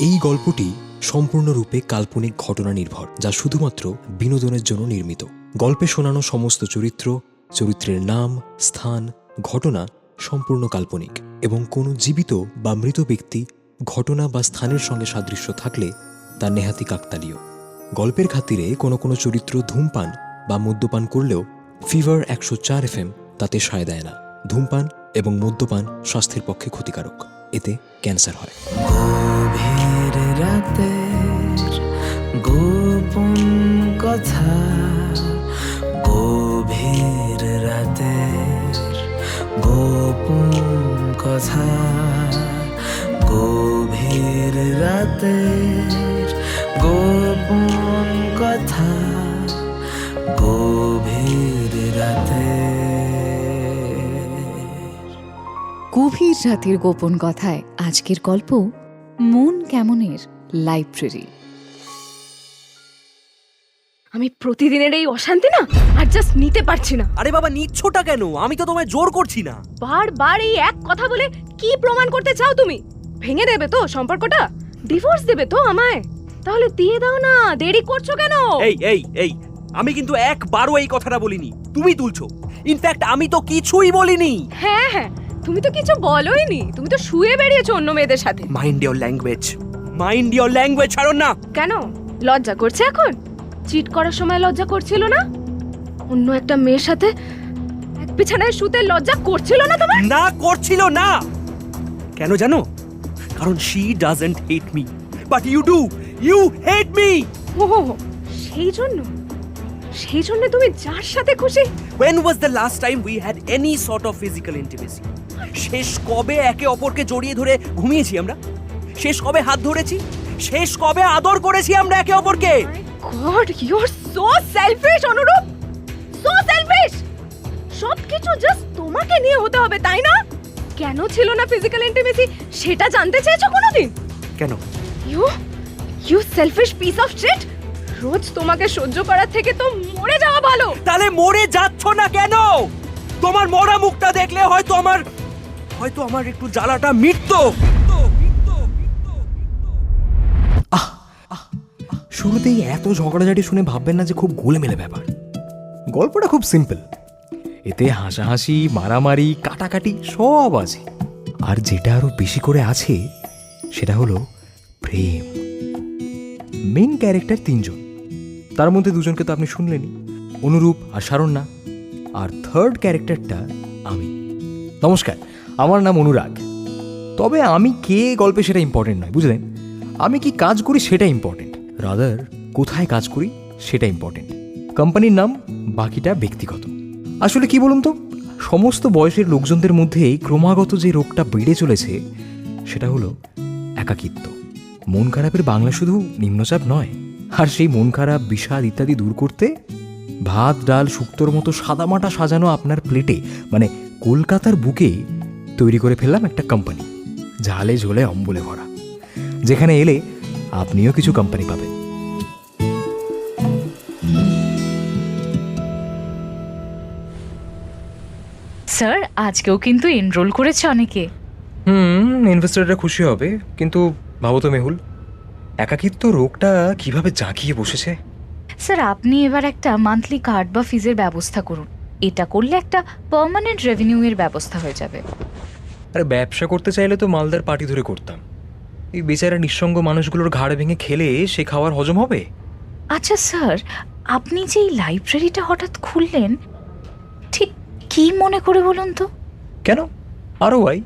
এই গল্পটি সম্পূর্ণরূপে কাল্পনিক ঘটনা নির্ভর যা শুধুমাত্র বিনোদনের জন্য নির্মিত। গল্পে শোনানো সমস্ত চরিত্র, চরিত্রের নাম, স্থান, ঘটনা সম্পূর্ণ কাল্পনিক এবং কোনো জীবিত বা মৃত ব্যক্তি, ঘটনা বা স্থানের সঙ্গে সাদৃশ্য থাকলে তা নেহাতি কাকতালীয়। গল্পের খাতিরে কোনো কোনো চরিত্র ধূমপান বা মদ্যপান করলেও ফিভার একশো চার এফ এম তাতে সায় দেয় না। ধূমপান এবং মদ্যপান স্বাস্থ্যের পক্ষে ক্ষতিকারক। এতে ক্যান্সার হয়। রাতের গোপন কথা গভীর রাতের গোপন কথা গভীর রাতের গোপন কথা গভীর রাতের গভীর রাতের গোপন কথায় আজকের গল্প মন কেমনের? লাইব্রেরি। আমি প্রতিদিনের এই অশান্তি না আর জাস্ট নিতে পারছি না। আরে বাবা নিচ্ছটা কেন? আমি তো তোমায় জোর করছি না। বারবার এই এক কথা বলে কি প্রমাণ করতে চাও তুমি? ভেঙে দেবে তো সম্পর্কটা? ডিভোর্স দেবে তো আমায়? তাহলে দিয়ে দাও না দেরি করছ কেন? এই এই এই আমি কিন্তু একবারও এই কথাটা বলিনি। তুমি তুলছো। ইনফ্যাক্ট আমি তো কিছুই বলিনি। হ্যাঁ হ্যাঁ তুমি তো কিছু বলোই নি তুমি তো শুয়ে বেরিয়েছো অন্য মেয়েদের সাথে। Mind your language mind your language ছাড়ুন। না কেন? লজ্জা করছে এখন? চিট করার সময় লজ্জা করছিল না? অন্য একটা মেয়ের সাথে এক বিছানায় শুতে লজ্জা করছিল না তোমার? না করছিল না। কেন জানো? কারণ she doesn't hate me but you do you hate me ও সেই জন্য? সেই জন্য তুমি যার সাথে খুশি? When was the last time we had any sort of physical intimacy? শেষ কবে একে অপরকে জড়িয়ে ধরে ঘুমিয়েছি আমরা? শেষ কবে হাত ধরেছি? শেষ কবে আদর করেছি আমরা একে অপরকে? God you are so selfish অনুরূপ! সো সেলফিশ সব কিছু জাস্ট তোমাকে নিয়ে হতে হবে তাই না? কেন ছিল না ফিজিক্যাল ইন্টিমেসি সেটা জানতে চেয়েছো কোনোদিন? কেন? You you selfish piece of shit রোজ তোমাকে সহ্য করার থেকে তো মরে যাওয়া ভালো! তাহলে মরে যাচ্ছ না কেন? তোমার মরা মুখটা দেখলে হয়তো আমার হয়তো আমার একটু জ্বালাটা মিটতো। শুরুতেই এত ঝগড়াঝাটি শুনে ভাববেন না যে খুব গোলেমেলে ব্যাপার। গল্পটা খুব সিম্পল এতে হাসাহাসি, মারামারি, কাটাকাটি সব আছে। আর যেটা আরও বেশি করে আছে, সেটা হলো প্রেম। মেন ক্যারেক্টার তিনজন। তার মধ্যে দুজনকে তো আপনি শুনলেনই। অনুরূপ আর শারণ্যা আর থার্ড ক্যারেক্টারটা আমি। নমস্কার, আমার নাম অনুরাগ। তবে আমি কে গল্পে সেটা ইম্পর্টেন্ট নয়, বুঝলেন? আমি কি কাজ করি সেটা ইম্পর্টেন্ট রাদার কোথায় কাজ করি সেটা ইম্পর্টেন্ট কোম্পানির নাম বাকিটা ব্যক্তিগত। আসলে কি বলুন তো? সমস্ত বয়সের লোকজনদের মধ্যেই ক্রমাগত যে রোগটা বেড়ে চলেছে, সেটা হলো একাকিত্ব। মন খারাপের বাংলা শুধু নিম্নচাপ নয়, আর সেই মন খারাপ, বিষাদ ইত্যাদি দূর করতে ভাত, ডাল, শুক্তোর মতো সাদামাটা সাজানো আপনার প্লেটে মানে কলকাতার বুকে তৈরি করে ফেললাম একটা কোম্পানি ঝালে ঝোলে অম্বলে ভরা। যেখানে এলে আপনিও কিছু কোম্পানি পাবেন। স্যার আজকেও কিন্তু এনরোল করেছে অনেকে। হুম ইনভেস্টররা খুশি হবে কিন্তু ভাবো তো মেহুল একাকিত্ব রোগটা কীভাবে জাঁকিয়ে বসেছে? স্যার আপনি এবার একটা মান্থলি কার্ড বা ফিজের ব্যবস্থা করুন। এটা করলে একটা পার্মানেন্ট রেভিনিউ এর ব্যবস্থা হয়ে যাবে। আরে ব্যবসা করতে চাইলে তো মালদার পার্টি ধরে করতাম। এই বেচারা নিঃসঙ্গ মানুষগুলোর ঘাড় ভেঙে খেলে সে খাওয়ার হজম হবে? আচ্ছা স্যার আপনি যে এই লাইব্রেরিটা হঠাৎ খুললেন ঠিক কি মনে করে বলুন তো? কেন? আরও why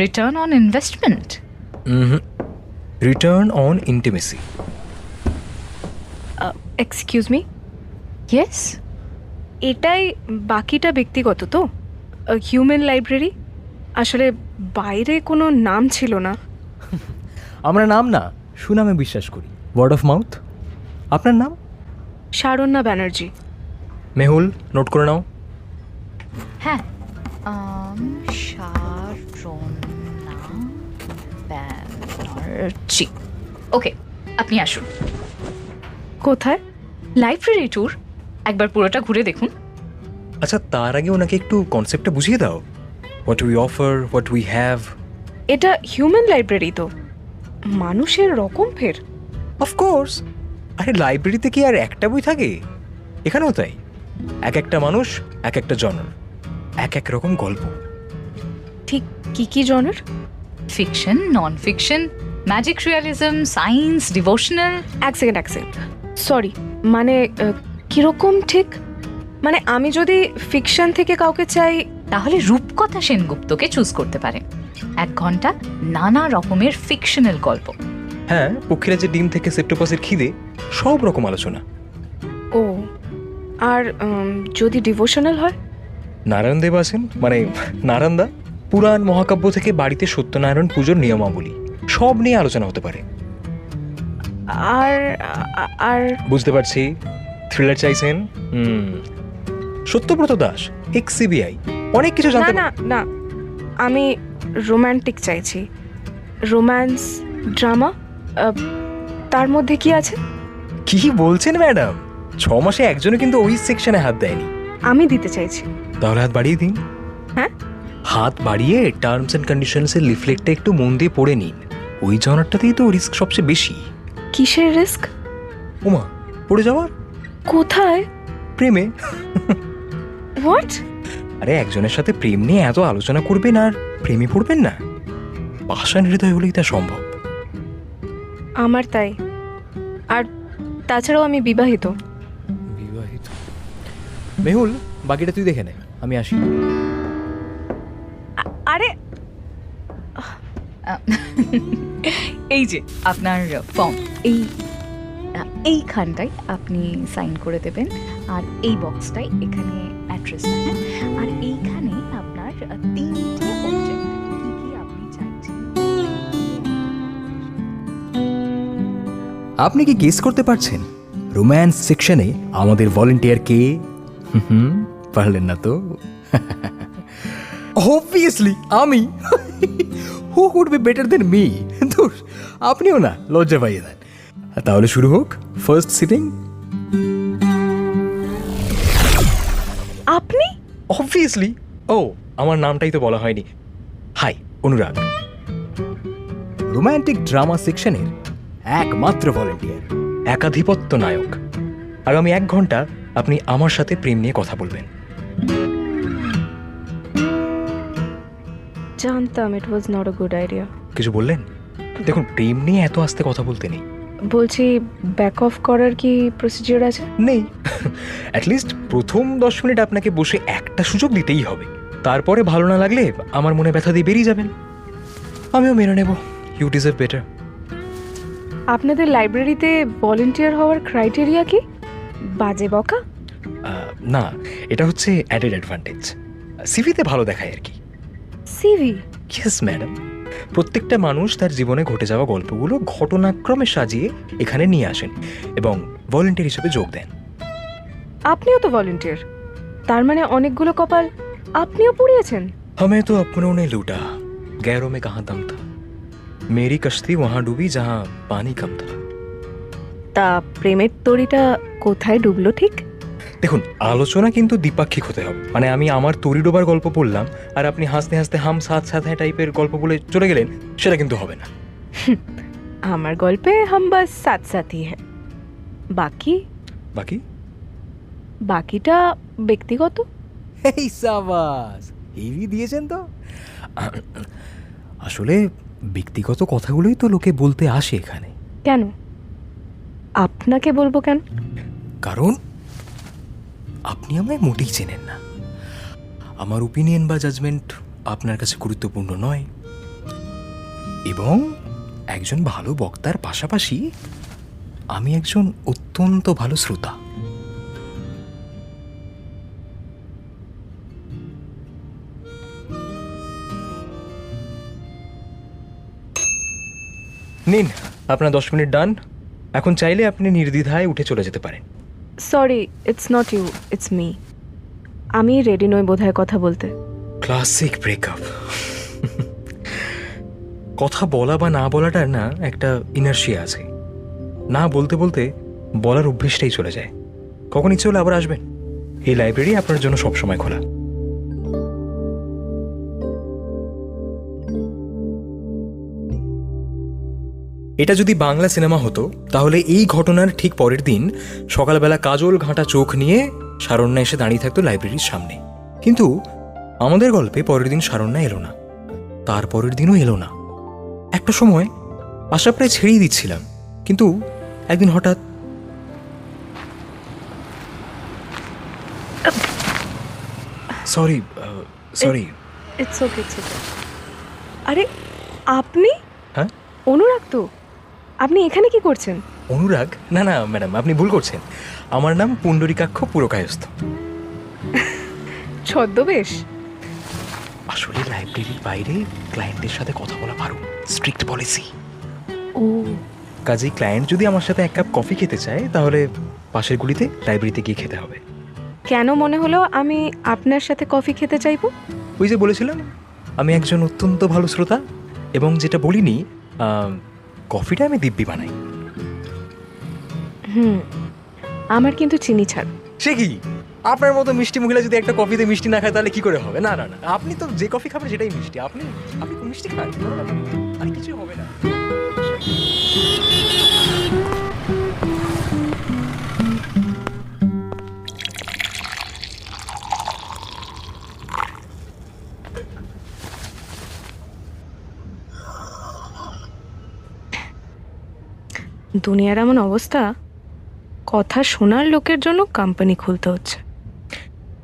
return on investment return on intimacy excuse me yes এটাই বাকিটা ব্যক্তিগত তো? হিউম্যান লাইব্রেরি আসলে বাইরে কোনো নাম ছিল না। আমরা নাম না সুনামে বিশ্বাস করি। ওয়ার্ড অফ মাউথ আপনার নাম? শারণ্যা ব্যানার্জি। মেহুল নোট করে নাও। হ্যাঁ ব্যানার্জি। ওকে আপনি আসুন। কোথায়? লাইব্রেরি ট্যুর একবার পুরোটা ঘুরে দেখুন। আচ্ছা তার আগে ওনাকে একটু কনসেপ্টটা বুঝিয়ে দাও। What we offer what we have এটা হিউম্যান লাইব্রেরি তো। মানুষের রকম ফের। অফকোর্স আরে লাইব্রেরিতে কি আর একটা বই থাকে? এখানেও তাই। এক একটা মানুষ এক একটা জনর এক এক রকম গল্প। ঠিক কি কি জনের? Fiction non fiction magic realism science devotional এক সেকেন্ড এক সেকেন্ড সরি মানে কীরকম ঠিক? মানে আমি যদি ফিকশন থেকে কাউকে চাই তাহলে রূপকথা সেনগুপ্তকে চুজ করতে পারেন। এক ঘণ্টা নানা রকমের ফিকশনাল গল্প। হ্যাঁ পক্ষীরা যে ডিম থেকে সেপ্টোপাসের খিদে সব রকম আলোচনা। ও আর যদি ডিভোশনাল হয়? নারায়ণ দেব আছেন? মানে নারায়ণদা পুরাণ মহাকাব্য থেকে বাড়িতে সত্যনারায়ণ পুজোর নিয়মাবলী সব নিয়ে আলোচনা হতে পারে। আর আর বুঝতে পারছি। থ্রিলার চাইছেন? হুম। সত্যব্রত দাস এক্স সিবিআই অনেক কিছু জানতে না না আমি রোম্যান্টিক চাইছি। রোম্যান্স ড্রামা তার মধ্যে কি আছে? কি বলছেন ম্যাডাম? ছ মাসে একজনও কিন্তু ওই সেকশনে হাত দেয়নি। আমি দিতে চাইছি। তাহলে হাত বাড়িয়ে দিন। হ্যাঁ? হাত বাড়িয়ে টার্মস অ্যান্ড কন্ডিশনসের লিফলেটটা একটু মন দিয়ে পড়ে নিন। ওই জনারটাতেই তো রিস্ক সবচেয়ে বেশি। কিসের রিস্ক ওমা পড়ে যাওয়ার? কোথায়? প্রেমে। হোয়াট আরে একজনের সাথে প্রেম নিয়ে এত আলোচনা করবেন আর প্রেমে পড়বেন না। পাষাণ হৃদয় হলেই তা সম্ভব। আমার তাই। আর তাছাড়াও আমি বিবাহিত। বিবাহিত? মেহুল বাকিটা তুই দেখে নে। আমি আসি। আরে! এই যে আপনার ফর্ম। এই এইখানটায় আপনি সাইন করে দেবেন। আর এই বক্সটাই এখানে আর এইখানে আপনার আপনি কি গেস করতে পারছেন? রোম্যান্স সেকশনে আমাদের ভলেন্টিয়ার কে? হুম পারলেন না তো। অবভিয়াসলি আমি। Who could be better than me দূর আপনিও না, লজ্জা পাইয়ে দেন। তাহলে শুরু হোক। ফার্স্ট সিটিং আপনি? অবভিয়াসলি ও আমার নামটাই তো বলা হয়নি। হাই অনুরাগ। রোম্যান্টিক ড্রামা সেকশনের একমাত্র ভলেন্টিয়ার একাধিপত্য নায়ক। আগামী এক ঘণ্টা আপনি আমার সাথে প্রেম নিয়ে কথা বলবেন। জানতাম it was not a good idea কিছু বললেন? দেখুন প্রেম নিয়ে এত আস্তে কথা বলতে নেই। বলছি ব্যাক অফ করার কি প্রসিজিওর আছে? নেই। অ্যাটলিস্ট প্রথম দশ মিনিট আপনাকে বসে একটা সুযোগ দিতেই হবে। তারপরে ভালো না লাগলে আমার মনে ব্যথা দিয়ে বেরিয়ে যাবেন। আমিও মেনে নেব। ইউ ডিজার্ভ বেটার আপনাদের লাইব্রেরিতে ভলেন্টিয়ার হওয়ার ক্রাইটেরিয়া কি? বাজে বকা? না এটা হচ্ছে অ্যাডেড অ্যাডভান্টেজ সিভিতে ভালো দেখায় আর কি। সিভি ইয়েস ম্যাডাম প্রত্যেকটা মানুষ তার জীবনে ঘটে যাওয়া গল্পগুলো ঘটনাক্রমে সাজিয়ে এখানে নিয়ে আসেন এবং ভলেন্টিয়ার হিসেবে যোগ দেন আপনিও তো ভলেন্টিয়ার তার মানে অনেকগুলো কপাল আপনিও পুড়িয়েছেন हमें तो अपनों ने लूटा गैरों में कहाँ दम था मेरी कश्ती वहां डूबी जहां पानी कम था তা প্রেমের তরিটা কোথায় ডুবলো ঠিক দেখুন আলোচনা কিন্তু দ্বিপাক্ষিক হতে হবে। মানে আমি আমার তরি ডোবার গল্প পড়লাম আর আপনি হাসতে হাসতে হাম সাথ সাথ হ্যাঁ টাইপের গল্প বলে চলে গেলেন সেটা কিন্তু হবে না। আমার গল্পে হাম বাস সাথ সাথী হ্যাঁ। বাকি? বাকি? বাকিটা ব্যক্তিগত? এই সাবাস! হেভি দিয়েছেন তো। আসলে ব্যক্তিগত কথাগুলোই তো লোকে বলতে আসে এখানে। কেন? আপনাকে বলব কেন? কারণ আপনি আমায় মোটেই চেনেন না। আমার ওপিনিয়ন বা জাজমেন্ট আপনার কাছে গুরুত্বপূর্ণ নয়। এবং একজন ভালো বক্তার পাশাপাশি আমি একজন অত্যন্ত ভালো শ্রোতা। নিন, আপনার দশ মিনিট ডান এখন চাইলে আপনি নির্দ্বিধায় উঠে চলে যেতে পারেন। Sorry it's not you it's me আমি রেডি নই বোধহয় কথা বলতে। ক্লাসিক ব্রেকআপ কথা বলা বা না বলাটার না একটা ইনার্শিয়া আছে। না বলতে বলতে বলার অভ্যেসটাই চলে যায়। কখন ইচ্ছে হলে আবার আসবেন। এই লাইব্রেরি আপনার জন্য সবসময় খোলা। এটা যদি বাংলা সিনেমা হতো তাহলে এই ঘটনার ঠিক পরের দিন সকালবেলা কাজল ঘাঁটা চোখ নিয়ে সারণ্যা এসে দাঁড়িয়ে থাকতো লাইব্রেরির সামনে। কিন্তু আমাদের গল্পে পরের দিন সারণ্যা এলো না। তার পরের দিনও এলো না। একটা সময় আশা প্রায় ছেড়েই দিচ্ছিলাম কিন্তু একদিন হঠাৎ সরি সরি। ইটস ওকে আরে আপনি? হ্যাঁ? অনুরাগ তো। আপনি এখানে কি করছেন? অনুরাগ না না ম্যাডাম আপনি ভুল করছেন। আমার নাম পুণ্ডরিকাক্ষ পুরকায়স্থ। ছদ্মবেশ। আসলে লাইব্রেরির বাইরে ক্লায়েন্টের সাথে কথা বলা পারো স্ট্রিক্ট পলিসি। ও। কাজেই ক্লায়েন্ট যদি আমার সাথে এক কাপ কফি খেতে চায় তাহলে পাশের গুলিতে লাইব্রেরিতে গিয়ে খেতে হবে। কেন মনে হলো আমি আপনার সাথে কফি খেতে চাইব? ওই যে বলেছিলাম আমি একজন অত্যন্ত ভালো শ্রোতা এবং যেটা বলিনি কফিটা আমি দিব্যি বানাই। হুম আমার কিন্তু চিনি ছাড়। সে কি? আপনার মতো মিষ্টি মহিলা যদি একটা কফিতে মিষ্টি না খায় তাহলে কি করে হবে? না না না আপনি তো যে কফি খাবেন সেটাই মিষ্টি। আপনি আপনি তো মিষ্টি খান। আর কিছু হবে না। দুনিয়ার এমন অবস্থা কথা শোনার লোকের জন্য কোম্পানি খুলতে হচ্ছে।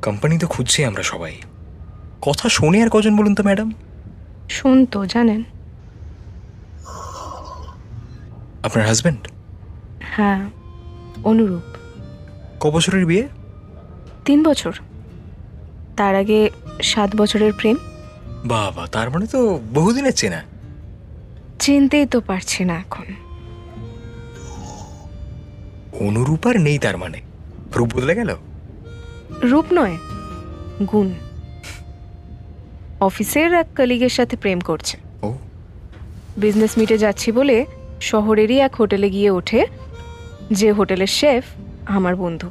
কোম্পানি তো খুঁজছি আমরা সবাই। কথা শুনে আর কজন বলুন তো ম্যাডাম? শুনতো জানেন। আপনার হাজবেন্ড হ্যাঁ অনুরূপ। ক বছরের বিয়ে? তিন বছর। তার আগে সাত বছরের প্রেম। বাবা তার মানে তো বহুদিনের চেনা। চিনতেই তো পারছি না এখন। অনুরূপ আর নেই তার মানে। রূপ বদলে গেল? রূপ নয় গুণ। অফিসের এক কলিগের সাথে প্রেম করছে। ও। বিজনেস মিটে যাচ্ছি বলে শহরেরই এক হোটেলে গিয়ে ওঠে যে হোটেলের শেফ আমার বন্ধু।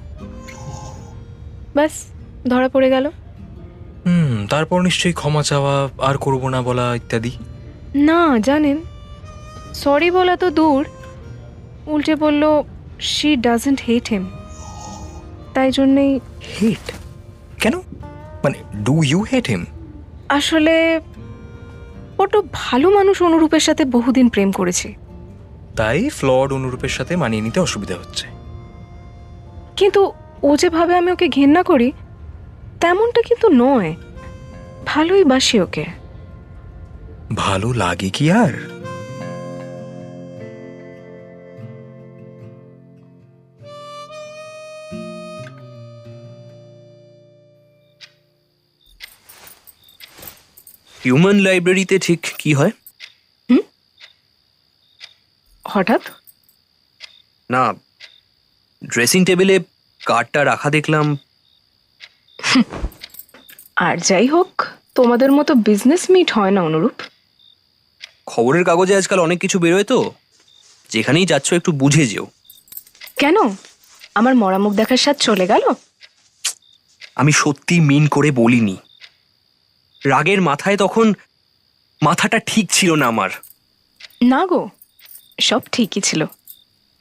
ব্যাস ধরা পড়ে গেল। হুম তারপর নিশ্চয়ই ক্ষমা চাওয়া আর করব না বলা ইত্যাদি? না জানেন সরি বলা তো দূর উল্টে বলল শি ডাজেন্ট হেট হিম তাই জন্যেই হেট কেন? মানে ডু ইউ হেট হিম আসলে বড্ড ভালো মানুষ অনুরূপের সাথে বহুদিন প্রেম করেছি। তাই ফ্লড অনুরূপের সাথে মানিয়ে নিতে অসুবিধা হচ্ছে। কিন্তু ও যেভাবে আমি ওকে ঘেন্না করি তেমনটা কিন্তু নয়। ভালোই বাসি ওকে। ভালো লাগে কি আর? হিউম্যান লাইব্রেরিতে ঠিক কি হয়? হঠাৎ? না ড্রেসিং টেবিলে কার্ডটা রাখা দেখলাম। আর যাই হোক তোমাদের মতো বিজনেস মিট হয় না অনুরূপ। খবরের কাগজে আজকাল অনেক কিছু বেরোয় তো। যেখানেই যাচ্ছ একটু বুঝে যেও। কেন? আমার মরা মুখ দেখার স্বাদ চলে গেল? আমি সত্যি মিন করে বলিনি। রাগের মাথায় তখন মাথাটা ঠিক ছিল না আমার। না গো সব ঠিকই ছিল।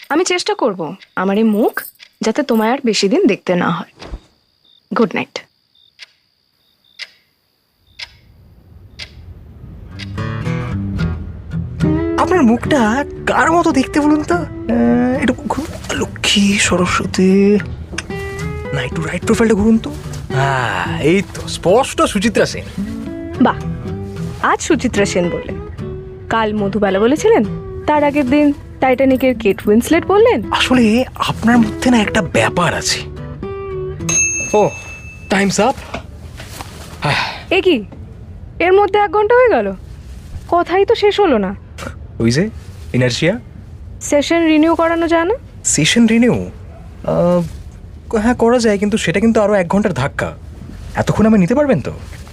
আমি চেষ্টা করব আমার এই মুখ যাতে তোমায় আর বেশি দিন দেখতে না হয়। গুড নাইট আপনার মুখটা কার মতো দেখতে বলুন তো? আহ, একটু। লক্ষ্মী সরস্বতী। না একটু রাইট প্রোফাইলটা ঘুরুন তো। হ্যাঁ এই তো স্পষ্ট সুচিত্রা সেন। বাহ আজ সুচিত্রা সেন বললেন। কাল মধুবালা বলেছিলেন তার আগের দিন টাইটানিকের কেট উইন্সলেট বললেন। আসলে আপনার মধ্যে না একটা ব্যাপার আছে। ও টাইমস আপ। এ কি? এর মধ্যে এক ঘণ্টা হয়ে গেল। কথাই তো শেষ হলো না। ওই যে ইনার্জিয়া সেশন রিনিউ করানো যায় না? Session renew? হ্যাঁ করা যায় কিন্তু সেটা কিন্তু আরও এক ঘণ্টার ধাক্কা। এতক্ষণ আমি নিতে পারবেন তো?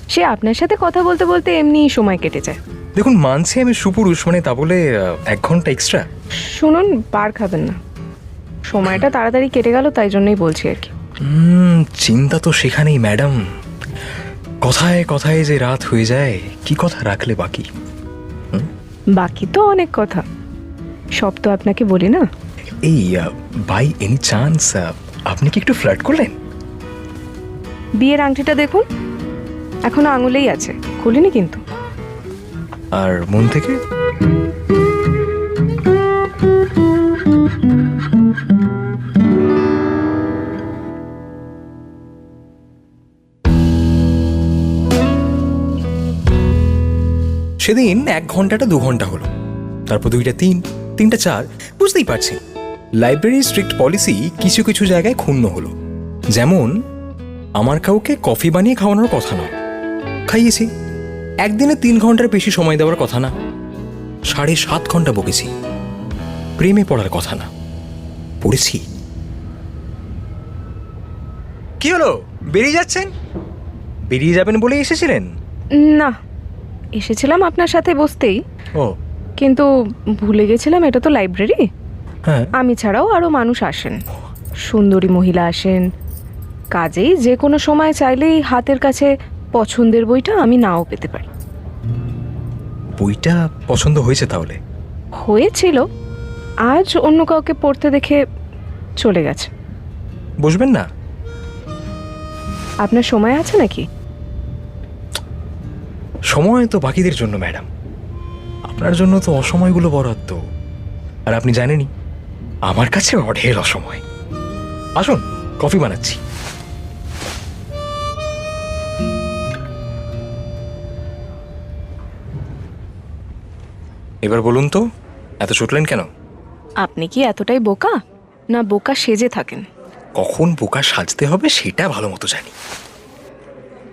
সে আপনার সাথে কথা বলতে বলতে এমনি সময় কেটে যায়। দেখুন মানছি আমি সুপুরুষ মানে তা বলে এক ঘণ্টা এক্সট্রা শুনুন পার খাবেন না। সময়টা তাড়াতাড়ি কেটে গেল তাই জন্যই বলছি আর কি। চিন্তা তো সেখানেই ম্যাডাম। কথায় কথায় যে রাত হয়ে যায় কি কথা রাখলে বাকি? বাকি তো অনেক কথা। সব তো আপনাকে বলি না। এই বাই এনি চান্স আপনি কি একটু ফ্লার্ট করলেন? বিয়ের আংটিটা দেখুন। এখনও আঙুলেই আছে। খুলিনি কিন্তু। আর মন থেকে? সেদিন এক ঘন্টাটা দু ঘণ্টা হলো। তারপর দুইটা তিন তিনটা চার বুঝতেই পারছি লাইব্রেরির স্ট্রিক্ট পলিসি কিছু কিছু জায়গায় ক্ষুণ্ণ হলো। যেমন আমার কাউকে কফি বানিয়ে খাওয়ানোর কথা নয়। খাইয়েছি। একদিনে তিন ঘণ্টার বেশি সময় দেওয়ার কথা না। সাড়ে সাত ঘণ্টা বকেছি। প্রেমে পড়ার কথা না। পড়েছি। কি হলো? বেরিয়ে যাচ্ছেন? বেরিয়ে যাবেন বলে এসেছিলেন? না। এসেছিলাম আপনার সাথে বসতেই। ও। কিন্তু ভুলে গেছিলাম এটা তো লাইব্রেরি হ্যাঁ। আমি ছাড়াও আরও মানুষ আসেন। সুন্দরী মহিলা আসেন। কাজেই যে কোনো সময় চাইলেই হাতের কাছে পছন্দের বইটা আমি নাও পেতে পারি। বইটা পছন্দ হয়েছে তাহলে? হয়েছিল। আজ অন্য কাউকে পড়তে দেখে চলে গেছে। বসবেন না? আপনার সময় আছে নাকি? সময় তো বাকিদের জন্য ম্যাডাম। আপনার জন্য তো অসময়গুলো বরাদ্দ। আর আপনি জানেনই আমার কাছে অঢের অসময়। আসুন কফি বানাচ্ছি। এবার বলুন তো এত ছুটলেন কেন? আপনি কি এতটাই বোকা? না বোকা সেজে থাকেন? কখন বোকা সাজতে হবে সেটা ভালো মতো জানি।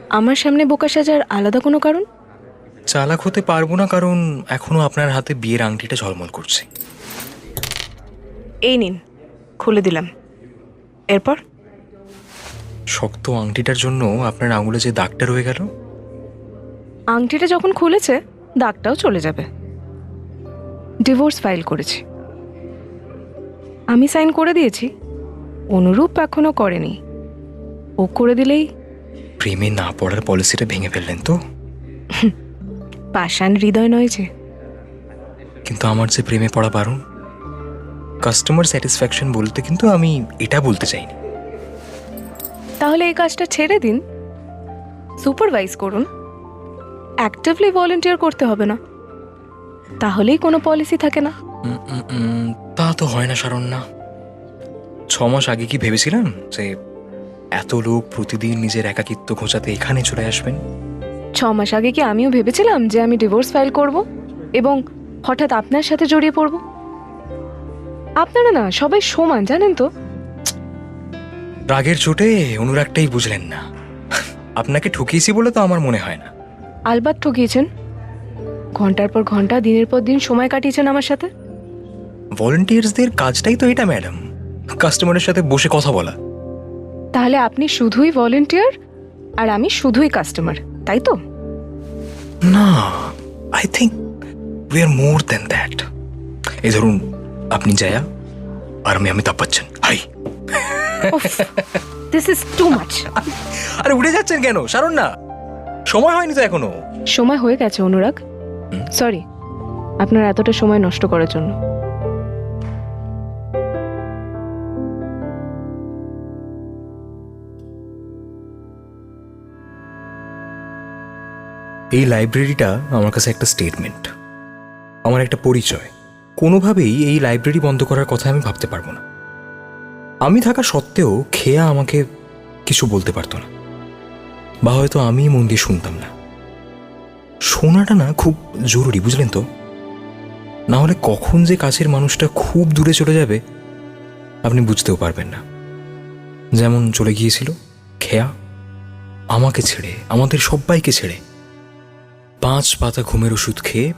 আমার সামনে বোকা সাজার আলাদা কোনো কারণ? চালাক হতে পারব না কারণ এখনও আপনার হাতে বিয়ের আংটিটা ঝলমল করছে। এই নিন খুলে দিলাম। এরপর? শক্ত আংটিটার জন্য আপনার আঙুলে যে দাগটা রয়ে গেল? আংটিটা যখন খুলেছে দাগটাও চলে যাবে। ডিভোর্স ফাইল করেছি। আমি সাইন করে দিয়েছি অনুরূপ এখনও করেনি। ও করে দিলেই? প্রেমে না পড়ার পলিসিটা ভেঙে ফেললেন তো? পাষাণ হৃদয় নয় যে। কিন্তু আমার যে প্রেমে পড়া বারণ কাস্টমার স্যাটিসফ্যাকশন বলতে কিন্তু আমি এটা বলতে চাইনি। তাহলে এই কাজটা ছেড়ে দিন। সুপারভাইজ করুন। অ্যাক্টিভলি ভলেন্টিয়ার করতে হবে না। তাহলেই কোনো পলিসি থাকে না। তা তো হয় না সারণ না। ছ মাস আগে কি ভেবেছিলাম যে এত লোক প্রতিদিন নিজের একাকিত্ব ঘোচাতে এখানে চলে আসবেন? ছ মাস আগে কি আমিও ভেবেছিলাম যে আমি ডিভোর্স ফাইল করব এবং হঠাৎ আপনার সাথে জড়িয়ে পড়ব? আপনারা না সবাই সমান জানেন তো? রাগের চোটে অনুরাগটাই বুঝলেন না। আপনাকে ঠকিয়েছি বলে তো আমার মনে হয় না। আলবাত ঠকিয়েছেন? ঘণ্টার পর ঘণ্টা দিনের পর দিন সময় কাটিয়েছেন আমার সাথে? ভলেন্টিয়ার্সদের কাজটাই তো এটা ম্যাডাম। কাস্টমারের সাথে বসে কথা বলা। তাহলে আপনি শুধুই ভলেন্টিয়ার আর আমি শুধুই কাস্টমার তাই তো? না I think we are more than that এই ধরুন আপনি জয়া আর আমি Amitabh Bachchan. Hi. This is too much আরে উঠে যাচ্ছেন কেন? সারুন না। সময় হয়নি তো এখনও। সময় হয়ে গেছে অনুরাগ। সরি আপনার এতটা সময় নষ্ট করার জন্য। এই লাইব্রেরিটা আমার কাছে একটা স্টেটমেন্ট আমার একটা পরিচয়। কোনোভাবেই এই লাইব্রেরি বন্ধ করার কথা আমি ভাবতে পারব না। আমি থাকা সত্ত্বেও খেয়া আমাকে কিছু বলতে পারতো না। বা হয়তো আমি মন দিয়ে শুনতাম না। শোনাটা না খুব জরুরি, বুঝলেন তো? না হলে কখন যে কাছের মানুষটা খুব দূরে চলে যাবে, আপনি বুঝতেও পারবেন না। যেমন চলে গিয়েছিল খেয়া, আমাকে ছেড়ে, আমাদের সবাইকে ছেড়ে, পাঁচ পাতা ঘুমের ওষুধ খেয়ে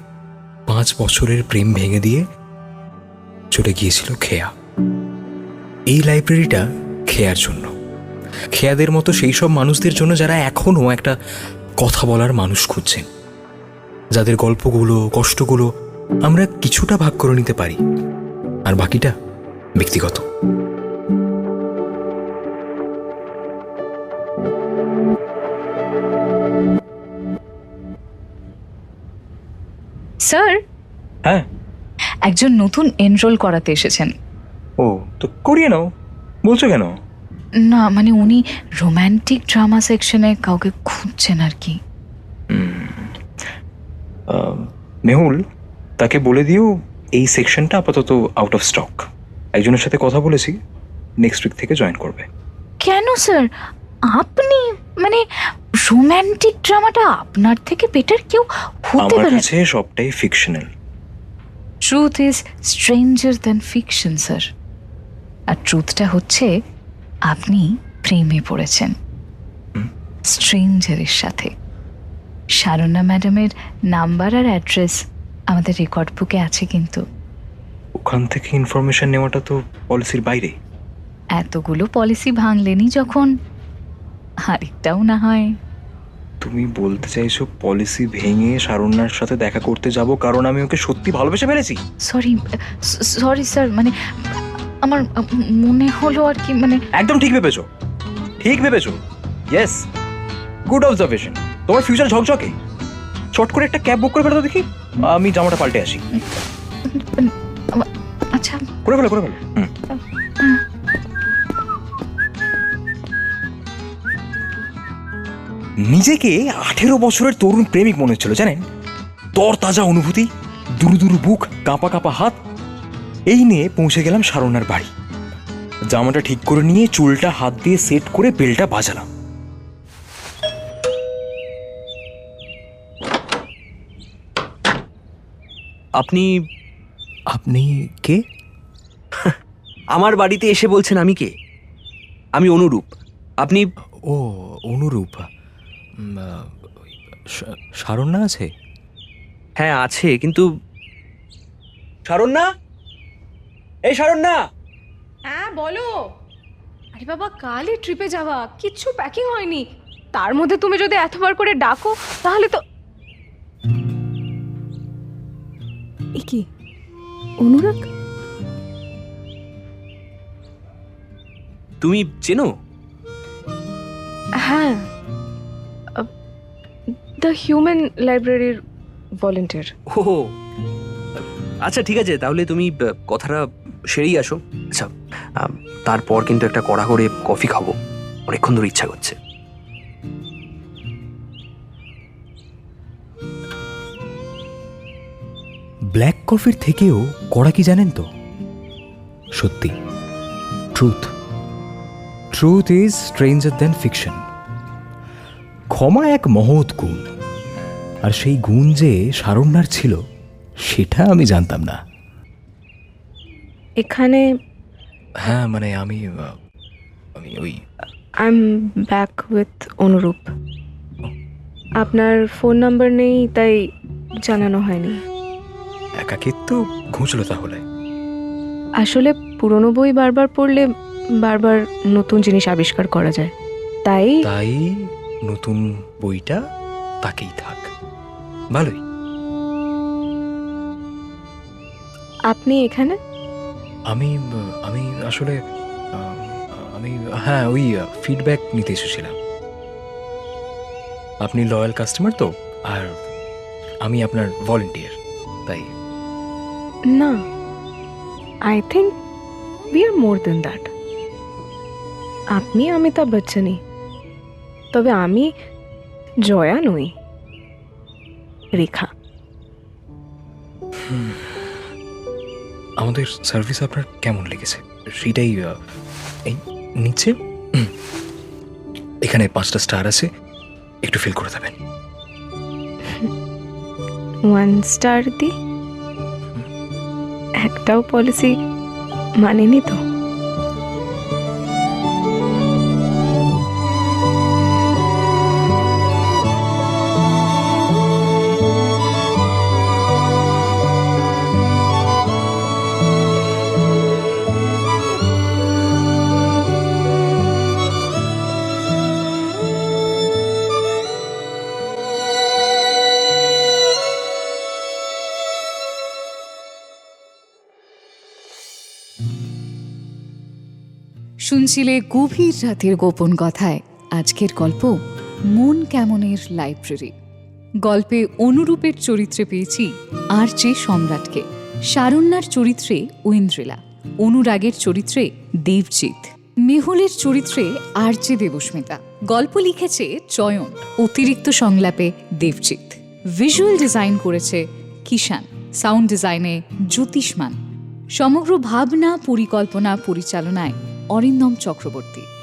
পাঁচ বছরের প্রেম ভেঙে দিয়ে চলে গিয়েছিল খেয়া। এই লাইব্রেরিটা খেয়ার জন্য। খেয়াদের মতো সেই সব মানুষদের জন্য যারা এখনও একটা কথা বলার মানুষ খুঁজছেন। যাদের গল্পগুলো, কষ্টগুলো আমরা কিছুটা ভাগ করে নিতে পারি। আর বাকিটা ব্যক্তিগত। স্যার? হ্যাঁ। একজন নতুন এনরোল করাতে এসেছেন। ও তো করিয়ে নাও। বলছো কেন? না মানে উনি রোম্যান্টিক ড্রামা সেকশনে কাউকে খুঁজছেন আর কি। মেহুল তাকে বলে দিও এই সেকশনটা আপাতত আউট অফ স্টক একজনের সাথে কথা বলেছি নেক্সট উইক থেকে জয়েন করবে। কেন স্যার? আপনি মানে রোম্যান্টিক ড্রামাটা আপনার থেকে বেটার কেউ হতে আমার পারে কাছে সবটাই fictional truth is stranger than fiction sir আর ট্রুথটা হচ্ছে আপনি প্রেমে পড়েছেন। স্ট্রেঞ্জারের সাথে। সারণ্যা ম্যাডামের নাম্বার আর অ্যাড্রেস আমাদের রেকর্ড বুকে আছে কিন্তু। ওখান থেকে ইনফরমেশন নেওয়াটা তো পলিসির বাইরে। এতগুলো পলিসি ভাঙলেনি যখন। আরেকটাও না হয়। তুমি বলতে চাইছো পলিসি ভেঙে সারণ্যার সাথে দেখা করতে যাব কারণ আমি ওকে সত্যি ভালোবেসে ফেলেছি? সরি সরি স্যার মানে আমার মনে হলো আর কি মানে একদম ঠিক ভেবেছো। ঠিক ভেবেছো। ইয়েস গুড অবজারভেশন তোমার ফিউচার ঝকঝকে। চট করে একটা ক্যাব বুক করে ফেলো দেখি। আমি জামাটা পাল্টে আসি। আচ্ছা। করে ফেলো করে ফেলো। হুম। নিজেকে আঠেরো বছরের তরুণ প্রেমিক মনে হচ্ছিল জানেন? তর তাজা অনুভূতি দুরু দুরু বুক কাঁপা কাঁপা হাত এই নিয়ে পৌঁছে গেলাম সারণ্যার বাড়ি। জামাটা ঠিক করে নিয়ে চুলটা হাত দিয়ে সেট করে বেলটা বাজালাম। আপনি আপনি কে? আমার বাড়িতে এসে বলছেন আমি কে? আমি অনুরূপ। আপনি ও অনুরূপ। সারণ্যা আছে? হ্যাঁ আছে কিন্তু শারণ্যা এই শারণ্যা হ্যাঁ বলো। আরে বাবা কালই ট্রিপে যাওয়া কিচ্ছু প্যাকিং হয়নি। তার মধ্যে তুমি যদি এতবার করে ডাকো তাহলে তো এ কি অনুরাগ? তুমি চেনো? হ্যাঁ। দ্য হিউম্যান লাইব্রেরির ভলেন্টিয়ার। ও আচ্ছা ঠিক আছে তাহলে তুমি আহ, কথাটা সেরেই আসো। আচ্ছা আম, তারপর কিন্তু একটা কড়া করে কফি খাব। অনেকক্ষণ ধরে ইচ্ছা করছে। ব্ল্যাক কফির থেকেও কড়া কি জানেন তো? সত্যি। Truth. Truth is stranger than fiction. ক্ষমা এক মহৎ গুণ। আর সেই গুণ যে সারণ্যার ছিল সেটা আমি জানতাম না। এখানে হ্যাঁ মানে আমি আমি ওই আই এম ব্যাক উইথ অনুরূপ। আপনার ফোন নাম্বার নেই তাই জানানো হয়নি। একাকিত্ব ঘুচলো তাহলে। আসলে পুরনো বই বারবার পড়লে বারবার নতুন জিনিস আবিষ্কার করা যায়। তাই তাই নতুন বইটা তাকেই থাক। ভালোই। আপনি এখানে? আমি আমি আসলে আমি হ্যাঁ ওই ফিডব্যাক নিতে এসেছিলাম। আপনি লয়াল কাস্টমার তো আর আমি আপনার ভলেন্টিয়ার তাই। না I think we are more than that আপনি অমিতাভ বচ্চনই। তবে আমি জয়া নই রেখা। আমাদের সার্ভিস আপনার কেমন লেগেছে? সেটাই এই নিচে? এখানে পাঁচটা স্টার আছে একটু ফিল করে দেবেন। ওয়ান স্টার দি? একটাও পলিসি মানেনি তো? শুনছিলে গভীর রাতের গোপন কথায়। আজকের গল্প, মন কেমনের লাইব্রেরি। গল্পে অনুরূপের চরিত্রে পেয়েছি আর যে সম্রাটকে শারণ্যার চরিত্রে ঐন্দ্রিলা, অনুরাগের চরিত্রে দেবজিৎ, মেহুলের চরিত্রে আর্যে দেবস্মিতা। গল্প লিখেছে চয়ন, অতিরিক্ত সংলাপে দেবজিৎ। ভিজুয়াল ডিজাইন করেছে কিষান সাউন্ড ডিজাইনে জ্যোতিষ্মান। সমগ্র ভাবনা, পরিকল্পনা, পরিচালনায় অরিন্দম চক্রবর্তী।